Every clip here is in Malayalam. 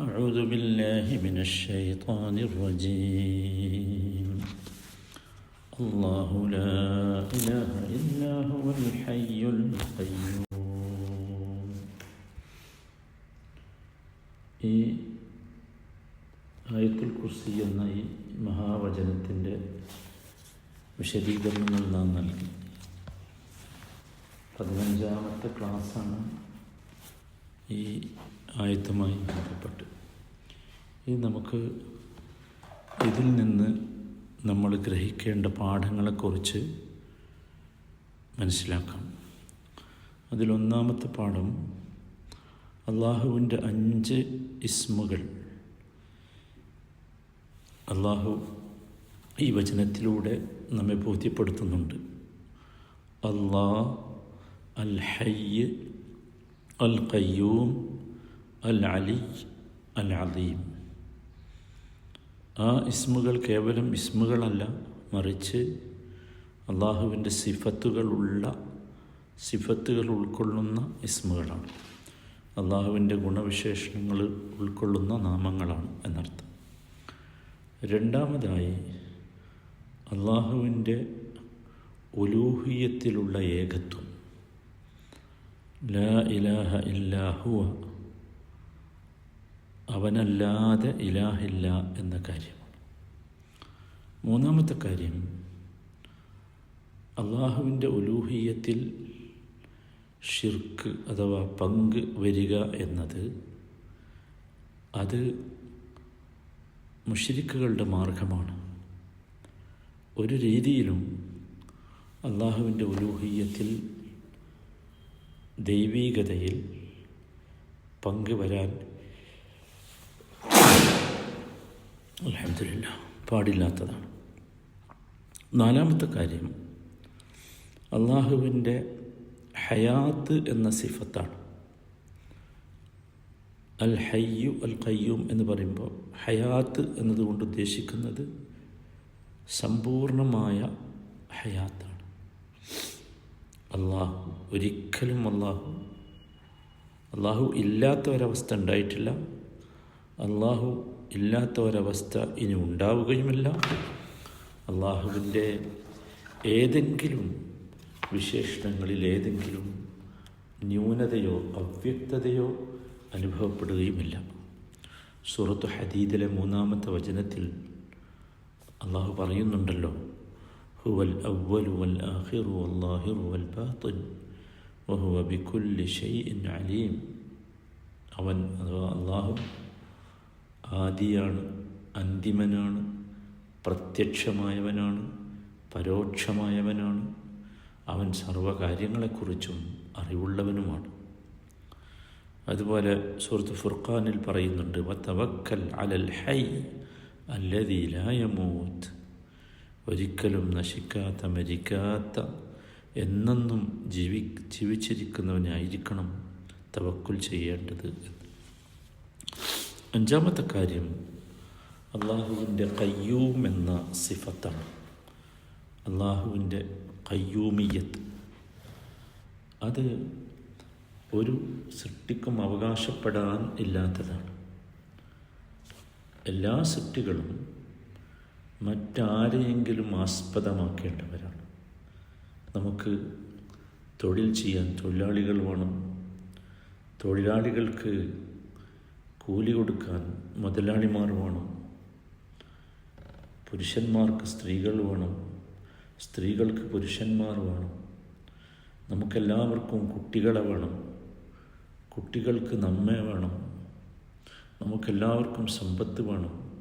أعوذ بالله من الشيطان الرجيم الله لا إله إلا هو الحي القيوم ഈ ആയത്തുൽ കുർസി എന്ന ഈ മഹാവചനത്തിൻ്റെ വിശദീകരണങ്ങൾ നാം നൽകി പതിനഞ്ചാമത്തെ ക്ലാസ്സാണ് ഈ ആയത്തുമായി ബന്ധപ്പെട്ട്. ഇത് നമുക്ക് ഇതിൽ നിന്ന് നമ്മൾ ഗ്രഹിക്കേണ്ട പാഠങ്ങളെക്കുറിച്ച് മനസ്സിലാക്കാം. അതിലൊന്നാമത്തെ പാഠം അള്ളാഹുവിന്റെ അഞ്ച് ഇസ്മുകൾ. അള്ളാഹു ഈ വചനത്തിലൂടെ നമ്മെ ബോധ്യപ്പെടുത്തുന്നുണ്ട്. അള്ളാ അൽ ഹയ്യ് അൽ ഖയ്യൂം അൽ അലി അൽ അലീം ആ ഇസ്മുകൾ കേവലം ഇസ്മുകളല്ല മറിച്ച് അള്ളാഹുവിന്റെ സിഫത്തുകളുള്ള സിഫത്തുകൾ ഉൾക്കൊള്ളുന്ന ഇസ്മുകളാണ്. അള്ളാഹുവിന്റെ ഗുണവിശേഷണങ്ങൾ ഉൾക്കൊള്ളുന്ന നാമങ്ങളാണ് എന്നർത്ഥം. രണ്ടാമതായി അള്ളാഹുവിന്റെ ഒലൂഹിയത്തിലുള്ള ഏകത്വം. ലാ ഇലാഹ ഇല്ലാഹുവ അവനല്ലാതെ ഇലാഹില്ല എന്ന കാര്യമാണ് മൂന്നാമത്തെ കാര്യം അള്ളാഹുവിന്റെ ഉലൂഹിയത്തിൽ ഷിർക്ക് അഥവാ പങ്ക് വരിക എന്നത് അത് മുഷരിക്കുകളുടെ മാർഗമാണ്. ഒരു രീതിയിലും അള്ളാഹുവിന്റെ ഉലൂഹീയത്തിൽ ദൈവീകതയിൽ പങ്കുവരാൻ അലഹമില്ല പാടില്ലാത്തതാണ്. നാലാമത്തെ കാര്യം അള്ളാഹുവിന്റെ ഹയാത്ത് എന്ന സിഫത്താണ്. അൽ ഹയ്യു അൽ കയ്യൂം എന്ന് പറയുമ്പോൾ ഹയാത്ത് എന്നതുകൊണ്ട് ഉദ്ദേശിക്കുന്നത് സമ്പൂർണമായ ഹയാത്താണ്. അള്ളാഹു ഒരിക്കലും അള്ളാഹു അള്ളാഹു ഇല്ലാത്ത ഒരവസ്ഥ ഉണ്ടായിട്ടില്ല. അള്ളാഹു ഇല്ലാത്ത ഒരവസ്ഥ ഇനി ഉണ്ടാവുകയുമില്ല. അള്ളാഹുവിന്റെ ഏതെങ്കിലും വിശേഷണങ്ങളിൽ ഏതെങ്കിലും ന്യൂനതയോ അവ്യക്തതയോ അനുഭവപ്പെടുകയുമില്ല. സൂറത്ത് ഹദീദിലെ മൂന്നാമത്തെ വചനത്തിൽ അള്ളാഹു പറയുന്നുണ്ടല്ലോ ഹുവൽ അവ്വലു വൽ ആഹിറു വഹുവ ഷൈഇൻ അലീം. അവൻ അഥവാ അള്ളാഹു ആദിയാണ് അന്തിമനാണ് പ്രത്യക്ഷമായവനാണ് പരോക്ഷമായവനാണ്. അവൻ സർവകാര്യങ്ങളെക്കുറിച്ചും അറിവുള്ളവനുമാണ്. അതുപോലെ സുഹൃത്ത് ഫുർഖാനിൽ പറയുന്നുണ്ട് വത്തവക്കൽ അലൽ ഹൈ അല്ലതീലായമൂത്ത് ഒരിക്കലും നശിക്കാത്ത മരിക്കാത്ത എന്നെന്നും ജീവി ജീവിച്ചിരിക്കുന്നവനായിരിക്കണം തവക്കുൽ ചെയ്യേണ്ടത് അഞ്ചാമത്തെ കാര്യം അള്ളാഹുവിന്റെ കയ്യൂം എന്ന സിഫത്താണ്. അള്ളാഹുവിന്റെ കയ്യൂമിയത്ത് അത് ഒരു സൃഷ്ടിക്കും അവകാശപ്പെടാൻ ഇല്ലാത്തതാണ്. എല്ലാ സൃഷ്ടികളും മറ്റാരെയെങ്കിലും ആസ്പദമാക്കേണ്ടവരാണ്. നമുക്ക് തൊഴിൽ ചെയ്യാൻ തൊഴിലാളികൾ വേണം. തൊഴിലാളികൾക്ക് കൂലി കൊടുക്കാൻ മുതലാളിമാർ വേണം. പുരുഷന്മാർക്ക് സ്ത്രീകൾ വേണം. സ്ത്രീകൾക്ക് പുരുഷന്മാർ വേണം. നമുക്കെല്ലാവർക്കും കുട്ടികളെ വേണം. കുട്ടികൾക്ക് നമ്മെ വേണം. നമുക്കെല്ലാവർക്കും സമ്പത്ത് വേണം.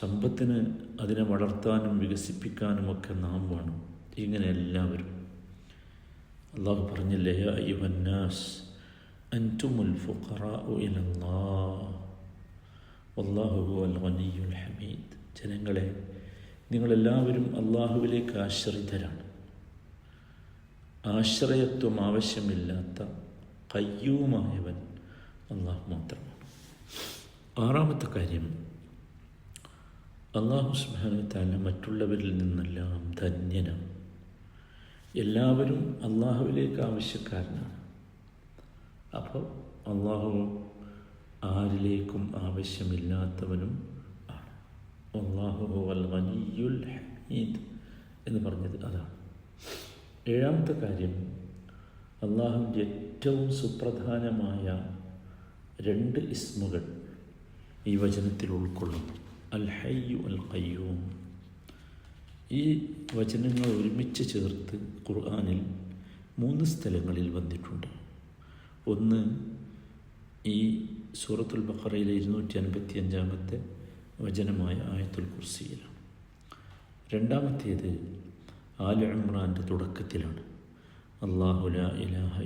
സമ്പത്തിന് അതിനെ വളർത്താനും വികസിപ്പിക്കാനും ഒക്കെ നാം വേണം. ഇങ്ങനെ എല്ലാവരും. അള്ളാഹു പറഞ്ഞില്ലേ അയ്യുഹന്നാസ് الفقراء ഫുഖറാഉ ഇലല്ലാഹ് والله هو الغني ഹമീദ് ജനങ്ങളെ നിങ്ങളെല്ലാവരും അള്ളാഹുവിലേക്ക് ആശ്രിതരാണ്. ആശ്രയത്വം ആവശ്യമില്ലാത്ത കയ്യൂമായവൻ അള്ളാഹു മാത്രമാണ്. ആറാമത്തെ കാര്യം അള്ളാഹു സുബാനുത്താല മറ്റുള്ളവരിൽ നിന്നെല്ലാം ധന്യനാണ്. എല്ലാവരും അള്ളാഹുവിലേക്ക് ആവശ്യക്കാരനാണ്. അപ്പോൾ അള്ളാഹു ആരിലേക്കും ആവശ്യമില്ലാത്തവനും ആണ്. അള്ളാഹു അൽ ഹമീദ് എന്ന് പറഞ്ഞത് അതാണ്. ഏഴാമത്തെ കാര്യം അള്ളാഹുവിന്റെ ഏറ്റവും സുപ്രധാനമായ രണ്ട് ഇസ്മുകൾ ഈ വചനത്തിൽ ഉൾക്കൊള്ളുന്നു. അൽ ഹയ്യു അൽ കയ്യൂം ഈ വചനങ്ങൾ ഒരുമിച്ച് ചേർത്ത് ഖുർആാനിൽ മൂന്ന് സ്ഥലങ്ങളിൽ വന്നിട്ടുണ്ട്. ഒന്ന് ഈ സൂറത്തുൽ ബഖറയിലെ ഇരുന്നൂറ്റി അൻപത്തി അഞ്ചാമത്തെ വചനമായ ആയത്തുൽ കുർസിയിലാണ്. രണ്ടാമത്തേത് ആല ഇമ്രാന്റെ തുടക്കത്തിലാണ്. അള്ളാഹു ലാ ഇലാഹ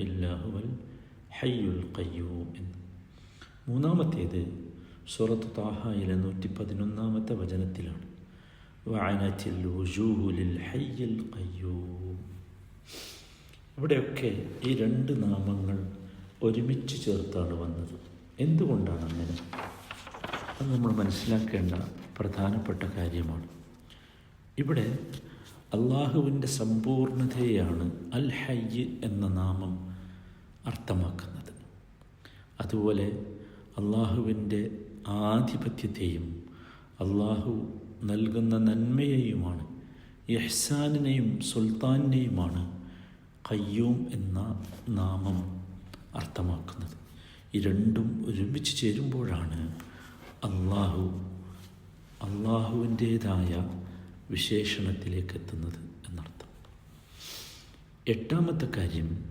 ഹയ്യുൽ കയ്യൂ എന്ന്. മൂന്നാമത്തേത് സൂറത്ത് താഹയിലെ നൂറ്റി പതിനൊന്നാമത്തെ വചനത്തിലാണ് ഇവിടെയൊക്കെ ഈ രണ്ട് നാമങ്ങൾ ഒരുമിച്ച് ചേർത്താണ് വന്നത്. എന്തുകൊണ്ടാണ് അങ്ങനെ? അത് നമ്മൾ മനസ്സിലാക്കേണ്ട പ്രധാനപ്പെട്ട കാര്യമാണ്. ഇവിടെ അള്ളാഹുവിന്റെ സമ്പൂർണതയാണ് അൽ ഹയ്യ് എന്ന നാമം അർത്ഥമാക്കുന്നത്. അതുപോലെ അള്ളാഹുവിന്റെ ആധിപത്യത്തെയും അള്ളാഹു നൽകുന്ന നന്മയെയുമാണ് യഹ്സാനിനെയും സുൽത്താനിനെയുമാണ് കയ്യൂം എന്ന നാമം അർത്ഥമാക്കുന്നത്. ഈ രണ്ടും ഒരുമിച്ച് ചേരുമ്പോഴാണ് അള്ളാഹു അള്ളാഹുവിന്റേതായ വിശേഷണത്തിലേക്ക് എത്തുന്നത് എന്നർത്ഥം. എട്ടാമത്തെ കാര്യം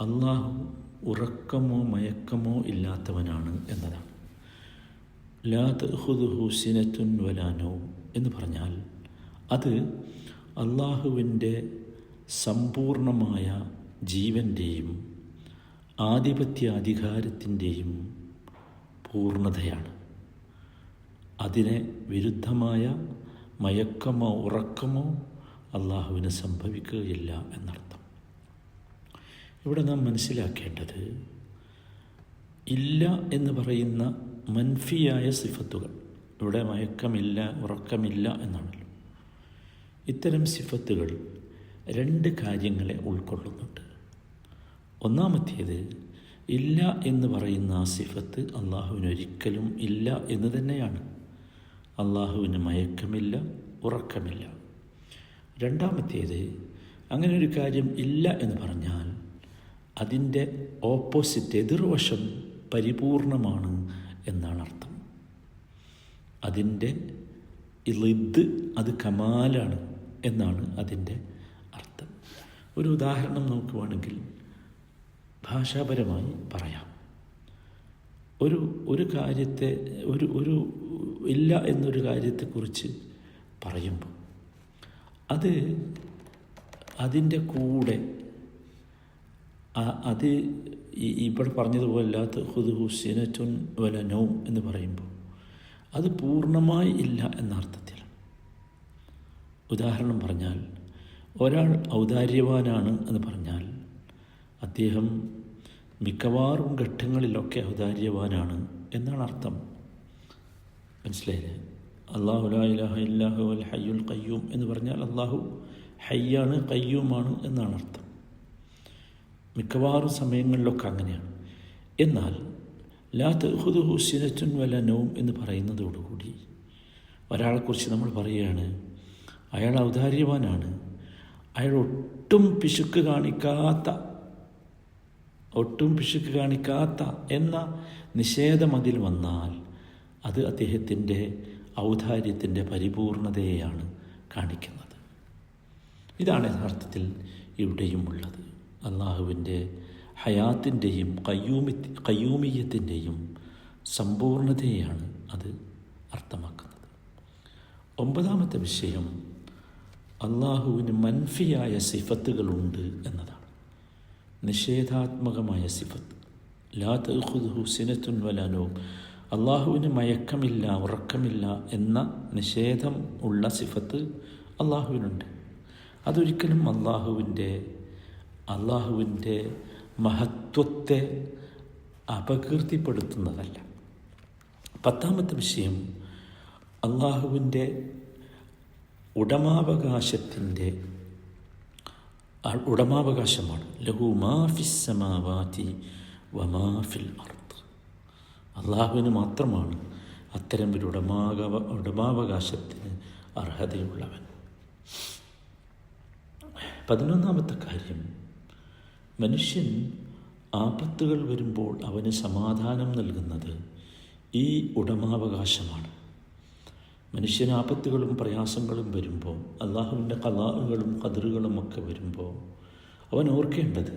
അള്ളാഹു ഉറക്കമോ മയക്കമോ ഇല്ലാത്തവനാണ് എന്നതാണ്. ലാ തഹുദുഹു സിനത്തുൻ വലാനോ എന്ന് പറഞ്ഞാൽ അത് അള്ളാഹുവിന്റെ സമ്പൂർണമായ ജീവന്റെയും ആധിപത്യാധികാരത്തിന്റെയും പൂർണതയാണ് അതിനെ വിരുദ്ധമായ മയക്കമോ ഉറക്കമോ അള്ളാഹുവിന് സംഭവിക്കുകയില്ല എന്നർത്ഥം. ഇവിടെ നാം മനസ്സിലാക്കേണ്ടത് ഇല്ല എന്ന് പറയുന്ന മൻഫിയായ സിഫത്തുകൾ. ഇവിടെ മയക്കമില്ല ഉറക്കമില്ല എന്നാണല്ലോ. ഇത്തരം സിഫത്തുകൾ രണ്ട് കാര്യങ്ങളെ ഉൾക്കൊള്ളുന്നുണ്ട്. ഒന്നാമത്തേത് ഇല്ല എന്ന് പറയുന്ന ആ സിഫത്ത് അള്ളാഹുവിന് ഒരിക്കലും ഇല്ല എന്ന് തന്നെയാണ്. അള്ളാഹുവിന് മയക്കമില്ല ഉറക്കമില്ല. രണ്ടാമത്തേത് അങ്ങനെ ഒരു കാര്യം ഇല്ല എന്ന് പറഞ്ഞാൽ അതിന്റെ ഓപ്പോസിറ്റ് എതിർവശം പരിപൂർണമാണ് എന്നാണ് അർത്ഥം. അതിന്റെ ഇളിദ് അത് കമാലാണ് എന്നാണ് അതിന്റെ അർത്ഥം. ഒരു ഉദാഹരണം നമുക്ക് ഭാഷാപരമായി പറയാം. ഒരു ഒരു കാര്യത്തെ ഒരു ഒരു ഇല്ല എന്നൊരു കാര്യത്തെക്കുറിച്ച് പറയുമ്പോൾ അത് അതിന്റെ കൂടെ അത് ഇവിടെ പറഞ്ഞതുപോലല്ലാത്ത ഹുദു സിനറ്റുൻ വല നൗ എന്ന് പറയുമ്പോൾ അത് പൂർണമായി ഇല്ല എന്ന അർത്ഥത്തിലാണ്. ഉദാഹരണം പറഞ്ഞാൽ ഒരാൾ ഔദാര്യവാനാണ് എന്ന് പറഞ്ഞാൽ അദ്ദേഹം മിക്കവാറും ഘട്ടങ്ങളിലൊക്കെ ഔദാര്യവാനാണ് എന്നാണ് അർത്ഥം. മനസ്സിലായില്ലേ? അള്ളാഹു ലാഹ അൽ ഹയ്യുൽ കയ്യൂം എന്ന് പറഞ്ഞാൽ അള്ളാഹു ഹയ്യാണ് കയ്യൂമാണ് എന്നാണ് അർത്ഥം. മിക്കവാറും സമയങ്ങളിലൊക്കെ അങ്ങനെയാണ്. എന്നാൽ ലാ തെഹുദുഹു സിനത്തുൻ വല നൗം എന്ന് പറയുന്നതോടുകൂടി ഒരാളെക്കുറിച്ച് നമ്മൾ പറയുകയാണ് അയാൾ ഔദാര്യവാനാണ്. അയാൾ ഒട്ടും പിശുക്ക് കാണിക്കാത്ത ഒട്ടും പിശുക്ക് കാണിക്കാത്ത എന്ന നിഷേധം അതിൽ വന്നാൽ അത് അദ്ദേഹത്തിന്റെ ഔദാര്യത്തിന്റെ പരിപൂർണതയെയാണ് കാണിക്കുന്നത്. ഇതാണ് യഥാർത്ഥത്തിൽ ഇവിടെയും ഉള്ളത്. അള്ളാഹുവിന്റെ ഹയാത്തിന്റെയും കയ്യൂമി കയ്യൂമീയത്തിന്റെയും സമ്പൂർണതയെയാണ് അത് അർത്ഥമാക്കുന്നത്. ഒമ്പതാമത്തെ വിഷയം അള്ളാഹുവിന് മൻഫിയായ സിഫത്തുകളുണ്ട് എന്നതാണ്. നിഷേധാത്മകമായ സിഫത്ത്. ലാ തഹുദു സിനത്തുൻ വലാനോ അള്ളാഹുവിന് മയക്കമില്ല ഉറക്കമില്ല എന്ന നിഷേധം ഉള്ള സിഫത്ത് അള്ളാഹുവിനുണ്ട് അതൊരിക്കലും അള്ളാഹുവിന്റെ അള്ളാഹുവിന്റെ മഹത്വത്തെ അപകീർത്തിപ്പെടുത്തുന്നതല്ല. പത്താമത്തെ വിഷയം അള്ളാഹുവിന്റെ ഉടമാവകാശത്തിന്റെ ഉടമാവകാശമാണ്. ലഹു മാഫിസമാവാതി വമാഫിൽ അർത്ത് അള്ളാഹുവിന് മാത്രമാണ് അത്തരം ഒരു ഉടമാക ഉടമാവകാശത്തിന് അർഹതയുള്ളവൻ. പതിനൊന്നാമത്തെ കാര്യം. മനുഷ്യൻ ആപത്തുകൾ വരുമ്പോൾ അവന് സമാധാനം നൽകുന്നത് ഈ ഉടമാവകാശമാണ്. മനുഷ്യന് ആപത്തുകളും പ്രയാസങ്ങളും വരുമ്പോൾ അള്ളാഹുവിന്റെ കലാഹുകളും കതിറുകളും ഒക്കെ വരുമ്പോൾ അവൻ ഓർക്കേണ്ടത്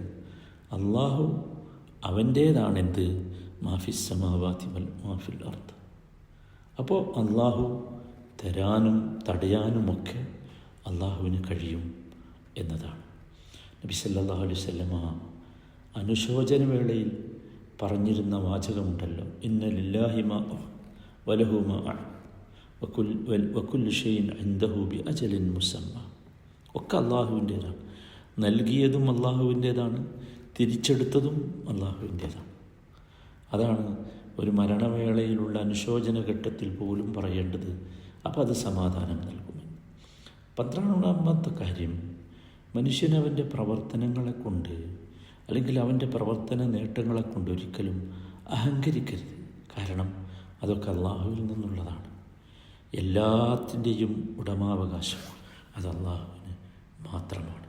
അള്ളാഹു അവന്റേതാണെന്ത്? മാഫിസമാവാത്തി വൽ മാഫിൽ അർത്ഥം അപ്പോൾ അള്ളാഹു തരാനും തടയാനുമൊക്കെ അള്ളാഹുവിന് കഴിയും എന്നതാണ്. നബി സല്ലല്ലാഹു അലൈഹി വസല്ലമ അനുശോചന വേളയിൽ പറഞ്ഞിരുന്ന വാചകമുണ്ടല്ലോ ഇന്ന ലില്ലാഹിമ വലഹുമ വക്കുൽ ഒക്കെ അള്ളാഹുവിന്റേതാണ്. നൽകിയതും അള്ളാഹുവിന്റേതാണ്. തിരിച്ചെടുത്തതും അള്ളാഹുവിന്റേതാണ്. അതാണ് ഒരു മരണവേളയിലുള്ള അനുശോചന ഘട്ടത്തിൽ പോലും പറയേണ്ടത്. അപ്പോൾ അത് സമാധാനം നൽകുമെന്ന് പന്ത്രണ്ടാമത്തെ കാര്യം. മനുഷ്യനവന്റെ പ്രവർത്തനങ്ങളെ കൊണ്ട് അല്ലെങ്കിൽ അവന്റെ പ്രവർത്തന നേട്ടങ്ങളെ കൊണ്ട് ഒരിക്കലും അഹങ്കരിക്കരുത്. കാരണം അതൊക്കെ അള്ളാഹുവിൽ നിന്നുള്ളതാണ്. എല്ലാത്തിന്റെയും ഉടമാവകാശം അത് അള്ളാഹുവിന് മാത്രമാണ്.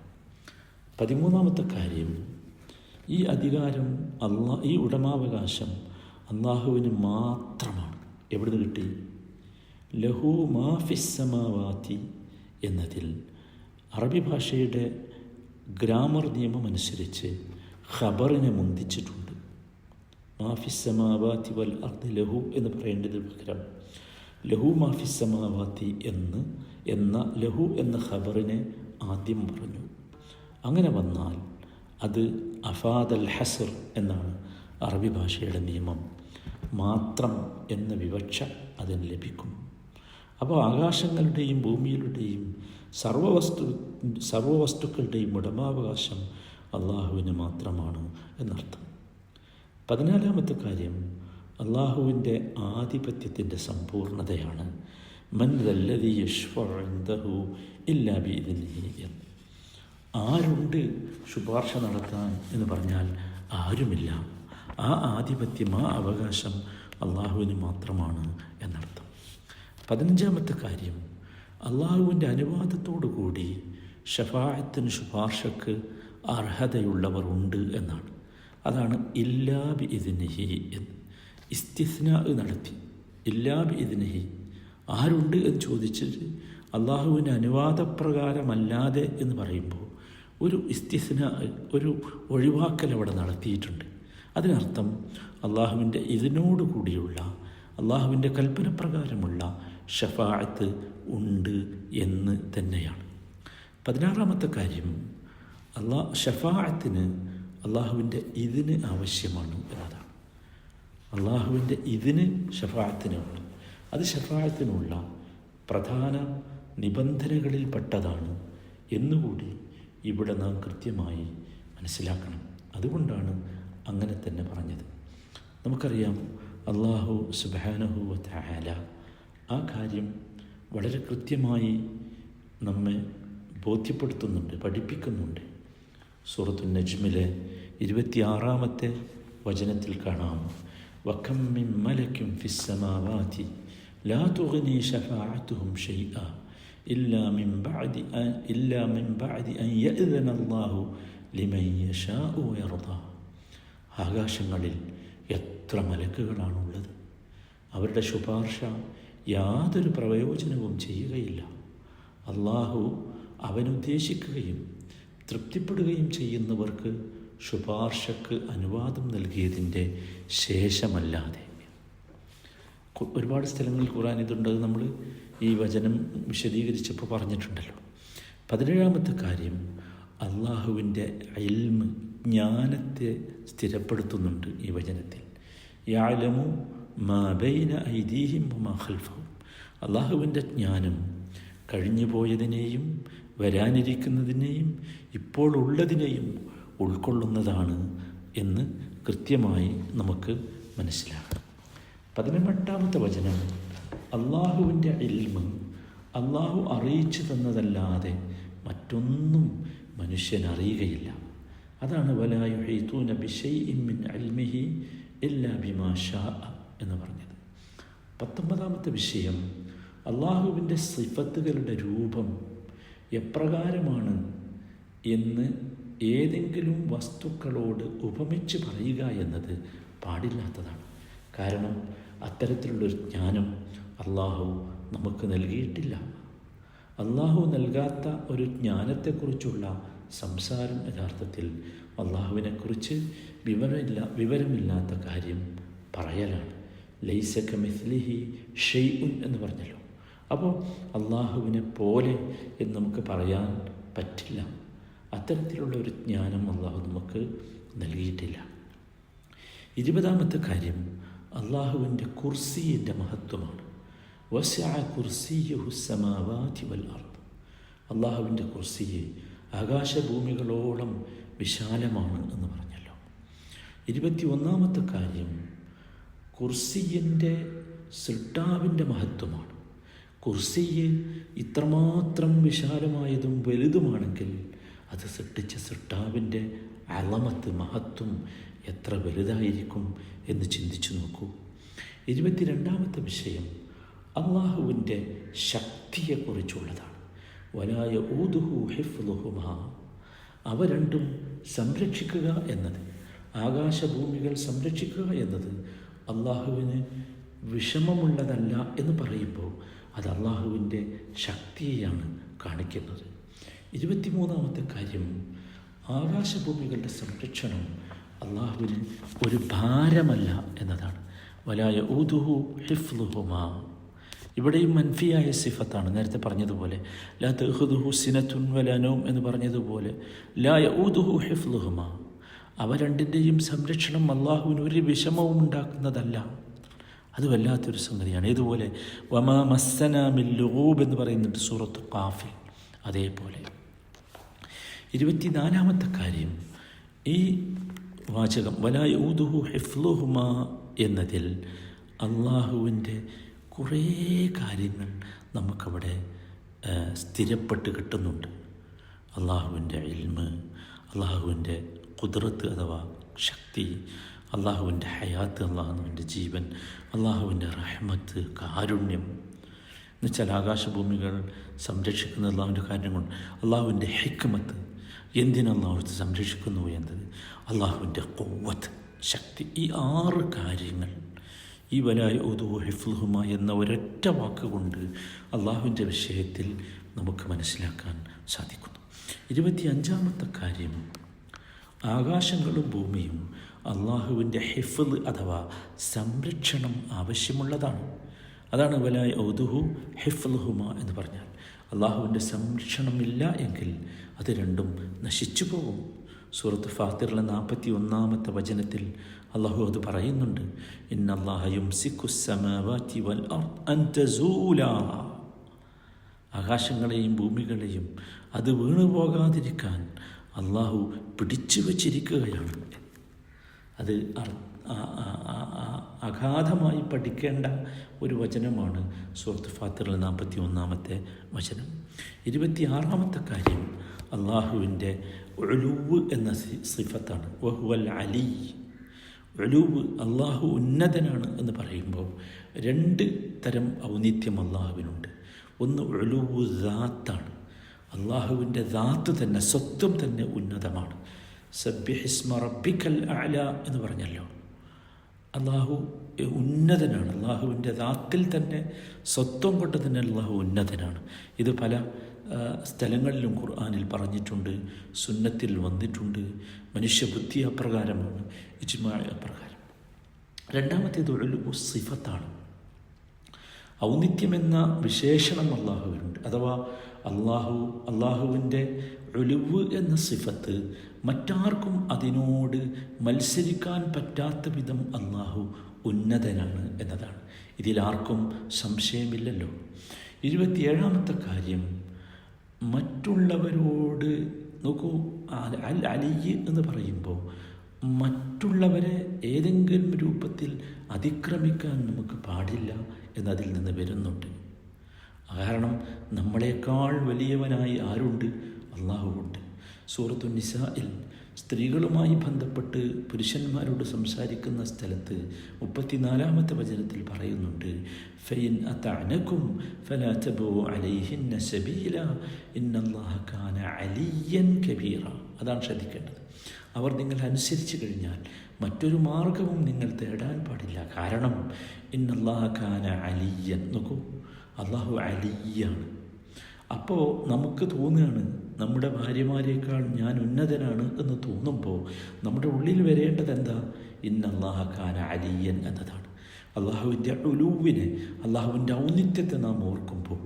പതിമൂന്നാമത്തെ കാര്യം ഈ അധികാരം അള്ളാ ഈ ഉടമാവകാശം അള്ളാഹുവിന് മാത്രമാണ്. എവിടുന്ന് കിട്ടി? ലഹു മാഫിസമാവാത്തി എന്നതിൽ അറബി ഭാഷയുടെ ഗ്രാമർ നിയമം അനുസരിച്ച് ഖബറിനെ മുന്തിച്ചിട്ടുണ്ട്. മാഫിസമാവാത്തി വൽ അർദ് ലഹു എന്ന് പറയേണ്ടത് പകരം ലഹു മാഫിസമാവാത്തി എന്ന് എന്ന ലഹു എന്ന ഖബറിനെ ആദ്യം പറഞ്ഞു. അങ്ങനെ വന്നാൽ അത് അഫാദൽ ഹസർ എന്നാണ് അറബി ഭാഷയുടെ നിയമം. മാത്രം എന്ന വിവക്ഷ അതിന് ലഭിക്കും. അപ്പോൾ ആകാശങ്ങളുടെയും ഭൂമിയിലുടെയും സർവവസ്തു സർവവസ്തുക്കളുടെയും ഉടമാവകാശം അള്ളാഹുവിന് മാത്രമാണ് എന്നർത്ഥം. പതിനാലാമത്തെ കാര്യം അള്ളാഹുവിന്റെ ആധിപത്യത്തിന്റെ സമ്പൂർണതയാണ്. മൻ യഷ്ഫു ഇല്ലാ ഇതിനി എന്ന് ആരുണ്ട് ശുപാർശ നടത്താൻ എന്ന് പറഞ്ഞാൽ ആരുമില്ല. ആ ആധിപത്യം ആ അവകാശം അള്ളാഹുവിന് മാത്രമാണ് എന്നർത്ഥം. പതിനഞ്ചാമത്തെ കാര്യം അള്ളാഹുവിന്റെ അനുവാദത്തോടു കൂടി ഷഫായത്തിന് ശുപാർശക്ക് അർഹതയുള്ളവർ ഉണ്ട് എന്നാണ്. അതാണ് ഇല്ലാബി ഇതിനഹി എന്ന്. ഇസ്തിസ്ന നടത്തി. ഇല്ലാബി ഇതിനഹി ആരുണ്ട് എന്ന് ചോദിച്ചിട്ട് അള്ളാഹുവിന്റെ അനുവാദപ്രകാരമല്ലാതെ എന്ന് പറയുമ്പോൾ ഒരു ഇസ്തിസ്ന ഒരു ഒഴിവാക്കൽ അവിടെ നടത്തിയിട്ടുണ്ട്. അതിനർത്ഥം അള്ളാഹുവിന്റെ ഇതിനോട് കൂടിയുള്ള അള്ളാഹുവിന്റെ കൽപ്പനപ്രകാരമുള്ള ഷഫായത്ത് ഉണ്ട് എന്ന് തന്നെയാണ്. പതിനാറാമത്തെ കാര്യം അള്ളാ ഷഫായത്തിന് അള്ളാഹുവിന്റെ ഇതിന് ആവശ്യമാണ് എന്നതാണ്. അള്ളാഹുവിന്റെ ഇതിന് ഷഫായത്തിനാണ് അത് ഷഫായത്തിനുള്ള പ്രധാന നിബന്ധനകളിൽപ്പെട്ടതാണ് എന്നുകൂടി ഇവിടെ നാം കൃത്യമായി മനസ്സിലാക്കണം. അതുകൊണ്ടാണ് അങ്ങനെ തന്നെ പറഞ്ഞത്. നമുക്കറിയാം അള്ളാഹു സുബാനഹു താല ആ കാര്യം വളരെ കൃത്യമായി നമ്മെ ബോധ്യപ്പെടുത്തുന്നുണ്ട് പഠിപ്പിക്കുന്നുണ്ട്. സൂറത്തു നജ്മിലെ ഇരുപത്തിയാറാമത്തെ വചനത്തിൽ കാണാം. വക്കം في السماوات ഫിസ്സമാവാതി ലാ തുഗ്നി شيئا ഷൈഅ ഇല്ലാ മിൻ ബഅദി ഇല്ലാ മിൻ ബഅദി അൻ يأذن അല്ലാഹു ലിമൻ യശാഉ ويرضى. ആകാശങ്ങളിൽ എത്ര മലക്കുകളാണുള്ളത്. അവരുടെ ശുപാർശ യാതൊരു പ്രയോജനവും ചെയ്യുകയില്ല. അള്ളാഹു അവനുദ്ദേശിക്കുകയും തൃപ്തിപ്പെടുകയും ചെയ്യുന്നവർക്ക് ശുപാർശക്ക് അനുവാദം നൽകിയതിന്റെ ശേഷമല്ലാതെ. ഒരുപാട് സ്ഥലങ്ങളിൽ ഖുറാൻ ഇതുണ്ട് നമ്മൾ ഈ വചനം വിശദീകരിച്ചപ്പോൾ പറഞ്ഞിട്ടുണ്ടല്ലോ. പതിനേഴാമത്തെ കാര്യം അള്ളാഹുവിന്റെ അയൽമ് ജ്ഞാനത്തെ സ്ഥിരപ്പെടുത്തുന്നുണ്ട് ഈ വചനത്തിൽ. യാലമു മാബൈന ഐദീഹിം മാ ഖൽഫഹും. അള്ളാഹുവിന്റെ ജ്ഞാനം കഴിഞ്ഞു പോയതിനെയും വരാനിരിക്കുന്നതിനെയും ഇപ്പോൾ ഉള്ളതിനെയും ഉൾക്കൊള്ളുന്നതാണ് എന്ന് കൃത്യമായി നമുക്ക് മനസ്സിലാക്കാം പതിനെട്ടാമത്തെ വചനം അള്ളാഹുവിന്റെ ഇൽമ് അള്ളാഹു അറിയിച്ചു തന്നതല്ലാതെ മറ്റൊന്നും മനുഷ്യൻ അറിയുകയില്ല. അതാണ് എന്ന് പറഞ്ഞത്. പത്തൊമ്പതാമത്തെ വിഷയം അള്ളാഹുവിന്റെ സിഫത്തുകളുടെ രൂപം എപ്രകാരമാണ് എന്ന് ഏതെങ്കിലും വസ്തുക്കളോട് ഉപമിച്ച് പറയുക എന്നത് പാടില്ലാത്തതാണ്. കാരണം അത്തരത്തിലുള്ളൊരു ജ്ഞാനം അള്ളാഹു നമുക്ക് നൽകിയിട്ടില്ല. അള്ളാഹു നൽകാത്ത ഒരു ജ്ഞാനത്തെക്കുറിച്ചുള്ള സംസാരം യഥാർത്ഥത്തിൽ അള്ളാഹുവിനെക്കുറിച്ച് വിവരമില്ല വിവരമില്ലാത്ത കാര്യം പറയലാണ്. ലൈസക്ക മിസ്ലിഹി ഷെയ്ഉൻ എന്ന് പറഞ്ഞല്ലോ. അപ്പോൾ അള്ളാഹുവിനെ പോലെ എന്ന് നമുക്ക് പറയാൻ പറ്റില്ല. അത്തരത്തിലുള്ള ഒരു ജ്ഞാനം അള്ളാഹു നമുക്ക് നൽകിയിട്ടില്ല. ഇരുപതാമത്തെ കാര്യം അള്ളാഹുവിന്റെ കുർസിന്റെ മഹത്വമാണ്. അള്ളാഹുവിന്റെ കുർസിയെ ആകാശഭൂമികളോളം വിശാലമാണ് എന്ന് പറഞ്ഞല്ലോ. ഇരുപത്തി ഒന്നാമത്തെ കാര്യം കുർസിയന്റെ സൃഷ്ടാവിന്റെ മഹത്വമാണ്. കുർസിയെ ഇത്രമാത്രം വിശാലമായതും വലുതുമാണെങ്കിൽ അത് സൃഷ്ടിച്ച സൃഷ്ടാവിന്റെ അളമത്ത് മഹത്വം എത്ര വലുതായിരിക്കും എന്ന് ചിന്തിച്ചു നോക്കൂ. ഇരുപത്തിരണ്ടാമത്തെ വിഷയം അള്ളാഹുവിന്റെ ശക്തിയെക്കുറിച്ചുള്ളതാണ്. വലായ ഊതുഹു ഹിഫ്ലുഹുമ. അവ രണ്ടും സംരക്ഷിക്കുക എന്നത് ആകാശഭൂമികൾ സംരക്ഷിക്കുക എന്നത് അള്ളാഹുവിന് വിഷമമുള്ളതല്ല എന്ന് പറയുമ്പോൾ അത് അള്ളാഹുവിന്റെ ശക്തിയെയാണ് കാണിക്കുന്നത്. ഇരുപത്തിമൂന്നാമത്തെ കാര്യം ആകാശഭൂമികളുടെ സംരക്ഷണം അള്ളാഹുവിന് ഒരു ഭാരമല്ല എന്നതാണ്. വലായ ഊതുഹു ഹിഫ്ലുഹുമാ. ഇവിടെയും മൻഫിയായ സിഫത്താണ്. നേരത്തെ പറഞ്ഞതുപോലെ ലാ തെഹുദുഹു സിനത്തുൻ വലനവും എന്ന് പറഞ്ഞതുപോലെ ലായ ഊതുഹു ഹിഫ്ലുഹുമ. അവ രണ്ടിന്റെയും സംരക്ഷണം അള്ളാഹുവിന് ഒരു വിഷമവും ഉണ്ടാക്കുന്നതല്ല. അത് വല്ലാത്തൊരു സംഗതിയാണ്. ഇതുപോലെ വമാ മസ്സനാമിൽ ലുഹൂബ് എന്ന് പറയുന്നുണ്ട് സൂറത്ത് കാഫിൽ. അതേപോലെ. ഇരുപത്തിനാലാമത്തെ കാര്യം. ഈ വാചകം വലായ ഊതുഹു ഹിഫ്ലുഹുമ എന്നതിൽ അള്ളാഹുവിന്റെ കുറേ കാര്യങ്ങൾ നമുക്കവിടെ സ്ഥിരപ്പെട്ട് കിട്ടുന്നുണ്ട്. അള്ളാഹുവിന്റെ ഇൽമ് അള്ളാഹുവിന്റെ കുതിരത്ത് അഥവാ ശക്തി അള്ളാഹുവിന്റെ ഹയാത്ത് അള്ളാഹുവിന്റെ ജീവൻ അള്ളാഹുവിന്റെ റഹ്മത്ത് കാരുണ്യം. എന്നുവെച്ചാൽ ആകാശഭൂമികൾ സംരക്ഷിക്കുന്ന അള്ളാഹുവിന്റെ കാര്യങ്ങൾ അള്ളാഹുവിന്റെ ഹിക്മത്ത് എന്തിനല്ലാഹു സംരക്ഷിക്കുന്നു എന്നത്? അള്ളാഹുവിന്റെ കൊവ്വത്ത് ശക്തി ഈ ആറ് കാര്യങ്ങൾ. ഈ വലായ ഉദു ഹിഫ്ലുഹുമ എന്ന ഒരൊറ്റ വാക്കുകൊണ്ട് അള്ളാഹുവിന്റെ വിഷയത്തിൽ നമുക്ക് മനസ്സിലാക്കാൻ സാധിക്കുന്നു. ഇരുപത്തി അഞ്ചാമത്തെ കാര്യം ആകാശങ്ങളും ഭൂമിയും അള്ളാഹുവിന്റെ ഹിഫ്ല് അഥവാ സംരക്ഷണം ആവശ്യമുള്ളതാണ്. അതാണ് വലായ ഔദുഹു ഹിഫ്ലുഹുമ എന്ന് പറഞ്ഞാൽ. അള്ളാഹുവിന്റെ സംരക്ഷണമില്ല എങ്കിൽ അത് രണ്ടും നശിച്ചു പോകും. സൂറത്ത് ഫാത്തിറിലെ നാൽപ്പത്തി ഒന്നാമത്തെ വചനത്തിൽ അള്ളാഹു അത് പറയുന്നുണ്ട്. ആകാശങ്ങളെയും ഭൂമികളെയും അത് വീണു പോകാതിരിക്കാൻ അള്ളാഹു പിടിച്ചു വച്ചിരിക്കുകയാണ്. അത് അഗാധമായി പഠിക്കേണ്ട ഒരു വചനമാണ് സുഹൃത്ത് ഫാത്തിറിൽ നാൽപ്പത്തി ഒന്നാമത്തെ വചനം. ഇരുപത്തിയാറാമത്തെ കാര്യം അള്ളാഹുവിന്റെ ഒഴുവ് എന്ന സിഫത്താണ്. വഹുവൽ അലി. ഒഴുവ് അള്ളാഹു ഉന്നതനാണ് എന്ന് പറയുമ്പോൾ രണ്ട് തരം ഔന്നിത്യം അള്ളാഹുവിനുണ്ട്. ഒന്ന് ഒഴുവ് ദാത്താണ്. അള്ളാഹുവിന്റെ ദാത്ത് തന്നെ സ്വത്വം തന്നെ ഉന്നതമാണ്. സബ്യഹിസ്മ റബ്ബിക്കൽ അല എന്ന് പറഞ്ഞല്ലോ. അള്ളാഹു ഉന്നതനാണ്. അള്ളാഹുവിന്റെ ദാത്തിൽ തന്നെ സ്വത്വം കൊണ്ട് തന്നെ അള്ളാഹു ഉന്നതനാണ്. ഇത് പല സ്ഥലങ്ങളിലും ഖുർആാനിൽ പറഞ്ഞിട്ടുണ്ട്. സുന്നത്തിൽ വന്നിട്ടുണ്ട്. മനുഷ്യബുദ്ധി അപ്രകാരമാണ്. ഇജ്മാ അപ്രകാരം. രണ്ടാമത്തേത് സിഫത്താണ്. ഔന്നിത്യമെന്ന വിശേഷണം അള്ളാഹുവിനുണ്ട്. അഥവാ അള്ളാഹു അള്ളാഹുവിന്റെ ഒളിവ് എന്ന സിഫത്ത് മറ്റാർക്കും അതിനോട് മത്സരിക്കാൻ പറ്റാത്ത വിധം അള്ളാഹു ഉന്നതനാണ് എന്നതാണ്. ഇതിലാർക്കും സംശയമില്ലല്ലോ. ഇരുപത്തിയേഴാമത്തെ കാര്യം മറ്റുള്ളവരോട് നോക്കൂ അൽ അലിയ് എന്ന് പറയുമ്പോൾ മറ്റുള്ളവരെ ഏതെങ്കിലും രൂപത്തിൽ അതിക്രമിക്കാൻ നമുക്ക് പാടില്ല എന്നതിൽ നിന്ന് വരുന്നുണ്ട്. കാരണം നമ്മളെക്കാൾ വലിയവനായി ആരുണ്ട്? അള്ളാഹുവുണ്ട്. സൂറത്തു നിസായിൽ സ്ത്രീകളുമായി ബന്ധപ്പെട്ട് പുരുഷന്മാരോട് സംസാരിക്കുന്ന സ്ഥലത്ത് മുപ്പത്തിനാലാമത്തെ വചനത്തിൽ പറയുന്നുണ്ട് ഫൈൻ അതഅനകും ഫലാ തബൂ അലൈഹിന്ന സബീല ഇന്നല്ലാഹ കാന അലിയൻ കബീറ. അതാണ് ശ്രദ്ധിക്കേണ്ടത്. അവർ നിങ്ങൾ അനുസരിച്ച് കഴിഞ്ഞാൽ മറ്റൊരു മാർഗവും നിങ്ങൾ തേടാൻ പാടില്ല. കാരണം ഇന്നല്ലാഹ കാന അലിയൻ നോക്കൂ അള്ളാഹു അലിയാണ് അപ്പോൾ നമുക്ക് തോന്നുകയാണ് നമ്മുടെ ഭാര്യമാരെക്കാൾ ഞാൻ ഉന്നതനാണ് എന്ന് തോന്നുമ്പോൾ നമ്മുടെ ഉള്ളിൽ വരേണ്ടത് എന്താ? ഇന്ന അള്ളാഹഖാന അലിയൻ എന്നതാണ്. അള്ളാഹുവിന്റെ ഉലൂവിനെ അള്ളാഹുവിന്റെ ഔന്നിത്യത്തെ നാം ഓർക്കുമ്പോൾ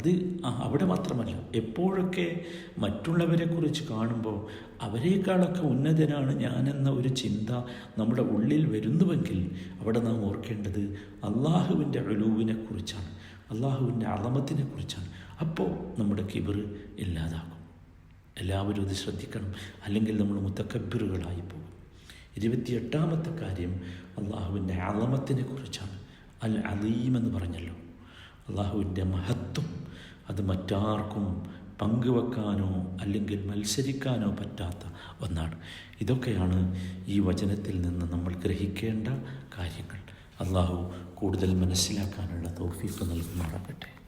അത് അവിടെ മാത്രമല്ല എപ്പോഴൊക്കെ മറ്റുള്ളവരെക്കുറിച്ച് കാണുമ്പോൾ അവരെക്കാളൊക്കെ ഉന്നതനാണ് ഞാനെന്ന ഒരു ചിന്ത നമ്മുടെ ഉള്ളിൽ വരുന്നുവെങ്കിൽ അവിടെ നാം ഓർക്കേണ്ടത് അള്ളാഹുവിന്റെ ഉലൂവിനെ കുറിച്ചാണ് അള്ളാഹുവിന്റെ അളമത്തിനെ കുറിച്ചാണ് അപ്പോൾ നമ്മുടെ കിബർ ഇല്ലാതാകും. എല്ലാവരും ഇത് ശ്രദ്ധിക്കണം. അല്ലെങ്കിൽ നമ്മൾ മുത്തക്കബിറുകളായി പോകും. ഇരുപത്തിയെട്ടാമത്തെ കാര്യം അള്ളാഹുവിന്റെ അളമത്തിനെ കുറിച്ചാണ് അൽ അലീം എന്ന് പറഞ്ഞല്ലോ. അള്ളാഹുവിന്റെ മഹത്വം. അത് മറ്റാർക്കും പങ്കുവെക്കാനോ അല്ലെങ്കിൽ മത്സരിക്കാനോ പറ്റാത്ത ഒന്നാണ്. ഇതൊക്കെയാണ് ഈ വചനത്തിൽ നിന്ന് നമ്മൾ ഗ്രഹിക്കേണ്ട കാര്യങ്ങൾ. അള്ളാഹു കൂടുതൽ മനസ്സിലാക്കാനുള്ള തോഫിപ്പ് നൽകുമാറാകട്ടെ.